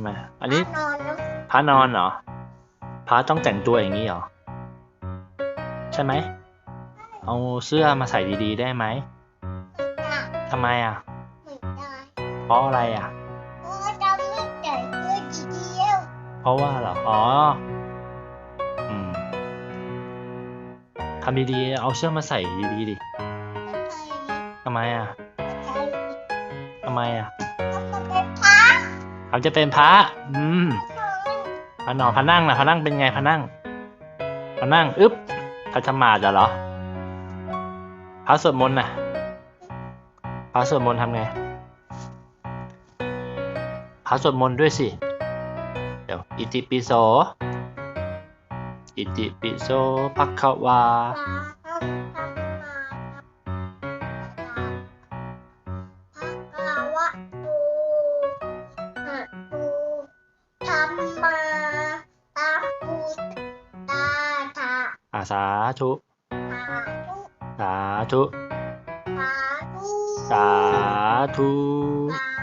ไหมอันนี้นอนแล้วพระนอนเหรอพระต้องแต่งตัวอย่างนี้เหรอ ใช่ไหม เอาเสื้อมาใส่ดีๆ ได้ไหมจะทำไมอะไม่ได้เพราะอะไรอะเพราะว่าจะไม่แต่งเสื้อดีเดียวเพราะว่าเหรอ อ๋ออืมทำดีๆ เอาเสื้อมาใส่ดีๆดิทำไมอะใช่ทำไมอะแล้วก็ เขาจะเป็นพระ อืมพระนอนพระนั่งนะพระนั่งเป็นไงพระนั่งพระนั่งอึ๊บพระธรรมาจะเหรอพระสวดมนต์น่ะพระสวดมนต์ทำไงพระสวดมนต์ด้วยสิ เดี๋ยว อิติปิโส อิติปิโสภควา อาสาธุสาธุสาธุสาธุสาธุสา